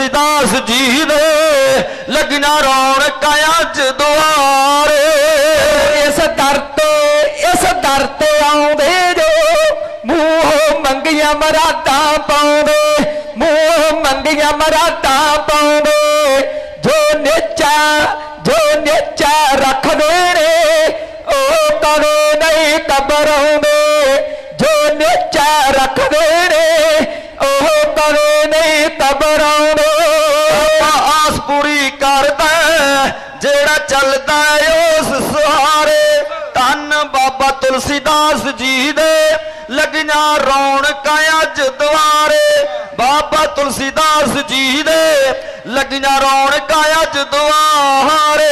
ਤੁਲਸੀਦਾਸ ਜੀ ਦੇ ਲੱਗਣਾ ਰੌਣਕਾਂ ਅੱਜ ਦੁਆਰੇ। ਇਸ ਦਰ ਤੇ, ਇਸ ਦਰ ਤੇ ਆਉਂਦੇ ਜੋ ਮੂੰਹ ਮੰਗੀਆਂ ਮਰਾਦਾਂ ਪਾਉਂਦੇ, ਮੂੰਹ ਮੰਗੀਆਂ ਮਰਾਦਾਂ ਪਾਉਂਦੇ। ਜੋ ਨੇਚਾ ਜੋ ਨੇਚਾ ਰੱਖਦੇ ਨੇ, ਉਹ ਕਦੇ ਨਹੀਂ ਕਬਰਾਉਂਦੇ ਜੋ ਨੇਚਾ ਰੱਖਦੇ ਚੱਲਦਾ ਉਸ ਸਹਾਰੇ। ਧੰਨ ਬਾਬਾ ਤੁਲਸੀਦਾਸ ਜੀ ਦੇ ਲੱਗਣਾ ਰੌਣਕਾਂ ਅੱਜ ਦੁਆਰੇ। ਬਾਬਾ ਤੁਲਸੀਦਾਸ ਜੀ ਦੇ ਲੱਗਣਾ ਰੌਣਕਾਂ ਅੱਜ ਦੁਆਰੇ।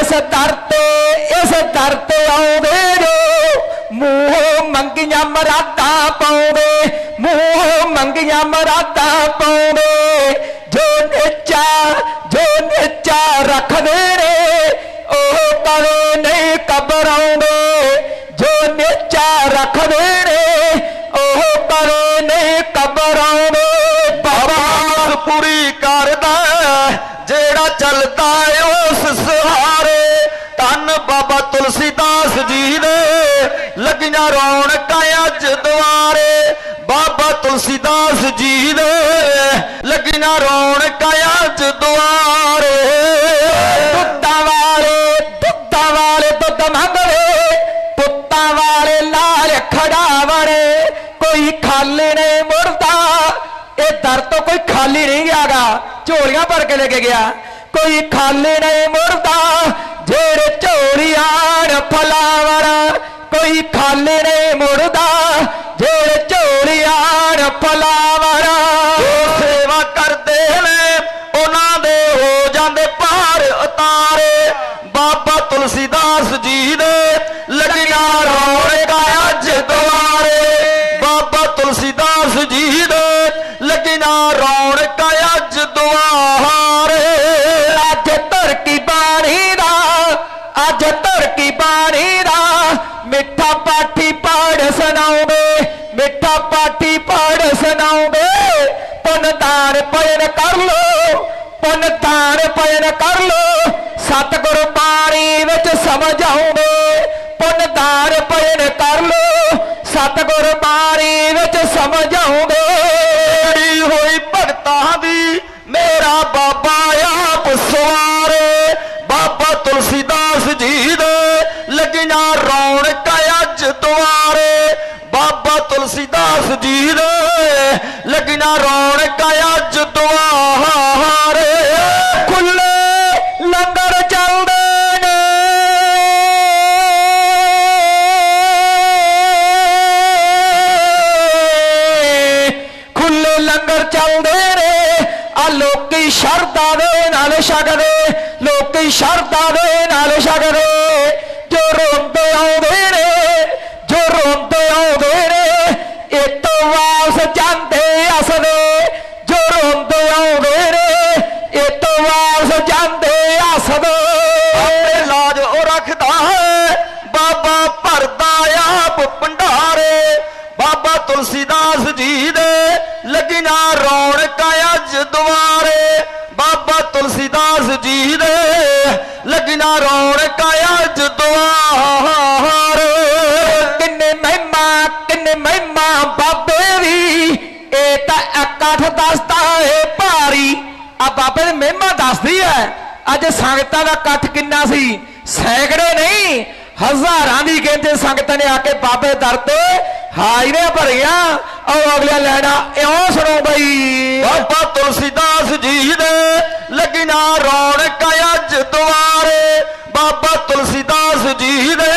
ਇਸ ਦਰ ਤੇ, ਇਸ ਦਰ ਤੇ ਆਉਂਦੇ ਜੋ ਮੂੰਹ ਮੰਗੀਆਂ ਮਰਾਦਾਂ ਪਾਉਂਦੇ। ਮੂੰਹ ਮੰਗੀਆਂ ਮਰਾਦਾਂ ਪਾਉਂਦੇ। ਜੋ ਜੋ ਨੇਚਾ ਕਬਰ ਆਉਂਦੇ, ਜੋ ਨੇਚਾ ਰੱਖਦੇ ਨੇ, ਉਹ ਕਦੇ ਨਹੀਂ ਕਬਰਾਉਂਦੇ ਬਾਬਾ ਆਸ ਪੂਰੀ ਕਰਦਾ ਜਿਹੜਾ ਚੱਲਦਾ ਹੈ ਉਸ ਸਹਾਰੇ। ਧੰਨ ਬਾਬਾ ਤੁਲਸੀਦਾਸ ਜੀ ਦੇ, ਲੱਗੀਆਂ ਰੌਣਕਾਂ ਅੱਜ ਦੁਆਰੇ। ਬਾਬਾ ਤੁਲਸੀਦਾਸ ਜੀ ਦੇ, ਲੱਗੀਆਂ ਰੌਣਕਾਂ ਅੱਜ ਦੁਆਰੇ। ਝੋਲੀਆਂ ਭਰ ਕੇ ਲੈ ਕੇ ਗਿਆ। ਕੋਈ ਖਾਲੀ ਨਹੀਂ ਮੁਰਦਾ ਜਿਹੜੇ ਝੋਲੀਆਂ ਫਲਾਵਰ ਦਾਨ ਭਜਨ ਕਰ ਲੋ, ਪੁੰਨ ਦਾਨ ਭਜਨ ਕਰ ਲੋ, ਸਤਿਗੁਰ ਬਾਣੀ ਵਿੱਚ ਸਮਝ ਆਉਂਦੇ, ਪੁੰਨ ਦਾਨ ਭਜਨ ਕਰ ਲੋ, ਸਤਿਗੁਰ ਬਾਣੀ ਵਿੱਚ ਸਮਝ ਆਉਂਦੇ। ਬੜੀ ਹੋਈ ਭਗਤਾਂ ਦੀ, ਮੇਰਾ ਬਾਬਾ ਆਪ ਸਵਾਰੇ, ਬਾਬਾ ਤੁਲਸੀਦਾਸ ਜੀ ਦੇ ਲੱਗੀਆਂ ਰੌਣਕਾਂ ਅੱਜ ਦੁਆਰੇ, ਬਾਬਾ ਤੁਲਸੀਦਾਸ ਜੀ ਦੇ ਲੱਗੀਆਂ ਰੌਣਕਾਂ ਅੱਜ ਦੁਆਰੇ ਖੁੱਲੇ ਲੰਗਰ ਚੱਲਦੇ ਨੇ। ਖੁੱਲੇ ਲੰਗਰ ਚੱਲਦੇ ਨੇ। ਆ ਲੋਕੀ ਸ਼ਰਧਾ ਦੇ ਨਾਲ ਛਕਦੇ। ਲੋਕੀ ਸ਼ਰਧਾ ਦੇ ਨਾਲ ਛਕਦੇ। ਤੁਲਸੀਦਾਸ ਜੀ ਦੇ ਲੱਗੀਆਂ ਰੌਣਕਾਂ ਅੱਜ ਦੁਆਰੇ। ਬਾਬਾ ਤੁਲਸੀਦਾਸ ਜੀ ਦੇ ਲੱਗੀਆਂ ਰੌਣਕਾਂ ਅੱਜ ਦੁਆਰੇ। ਕਿੰਨੇ ਮਹਿਮਾ ਕਿੰਨੇ ਮਹਿਮਾ ਬਾਬੇ ਦੀ। ਇਹ ਤਾਂ ਇਕੱਠ ਦੱਸਦਾ ਏ ਭਾਰੀ। ਆ ਬਾਬੇ ਦੀ ਮਹਿਮਾ ਦੱਸਦੀ ਹੈ ਅੱਜ ਸੰਗਤਾਂ ਦਾ ਇਕੱਠ ਕਿੰਨਾ ਸੀ। ਸੈਂਕੜੇ ਨਹੀਂ, ਹਜ਼ਾਰਾਂ ਦੀ ਕਹਿੰਦੇ ਸੰਗਤਾਂ ਨੇ ਆ ਕੇ ਬਾਬੇ ਦਰ ਤੇ ਹਾਜ਼ਰੀਆਂ ਭਰੀਆਂ ਆਓ ਅਗਲਾ ਲੈਣਾ ਇਉਂ ਸੁਣੋ ਬਈ। ਬਾਬਾ ਤੁਲਸੀਦਾਸ ਜੀ ਦੇ ਲੱਗੀਆਂ ਰੌਣਕਾਂ ਅੱਜ ਦੁਆਰੇ। ਬਾਬਾ ਤੁਲਸੀਦਾਸ ਜੀ ਦੇ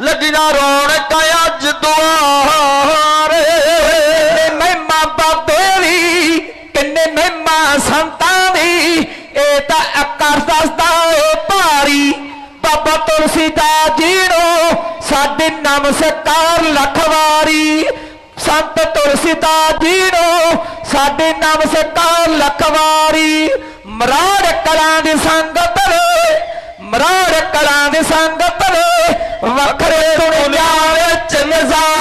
ਲੱਗੀਆਂ ਰੌਣਕਾਂ ਅੱਜ ਦੁਆਰੇ। ਮਹਿਮਾ ਬਾਬੇ ਦੀ ਕਿੰਨੇ ਮਹਿਮਾ ਸੰਤਾਂ ਦੀ ਇਹ ਤਾਂ ਇਕੱਠ ਦੱਸਦਾ ਏ ਭਾਰੀ। ਬਾਬਾ ਤੁਲਸੀਦਾਸ ਜੀ ਨੂੰ ਸਾਡੇ ਨਮਸਕਾਰ ਲੱਖ ਵਾਰੀ ਸੰਤ ਤੁਲਸੀਦਾਸ ਜੀ ਨੂੰ, ਸਾਡੇ ਨਮਸਕਾਰ ਲੱਖ ਵਾਰੀ ਮਰਾੜ ਕਲਾਂ ਦੀ ਸੰਗਤ ਵੇ ਮਰਾੜ ਕਲਾਂ ਦੀ ਸੰਗਤ ਵੇ ਵੱਖਰੇ ਦੁਨੀਆ ਵਿੱਚ ਨਜ਼ਾਰੇ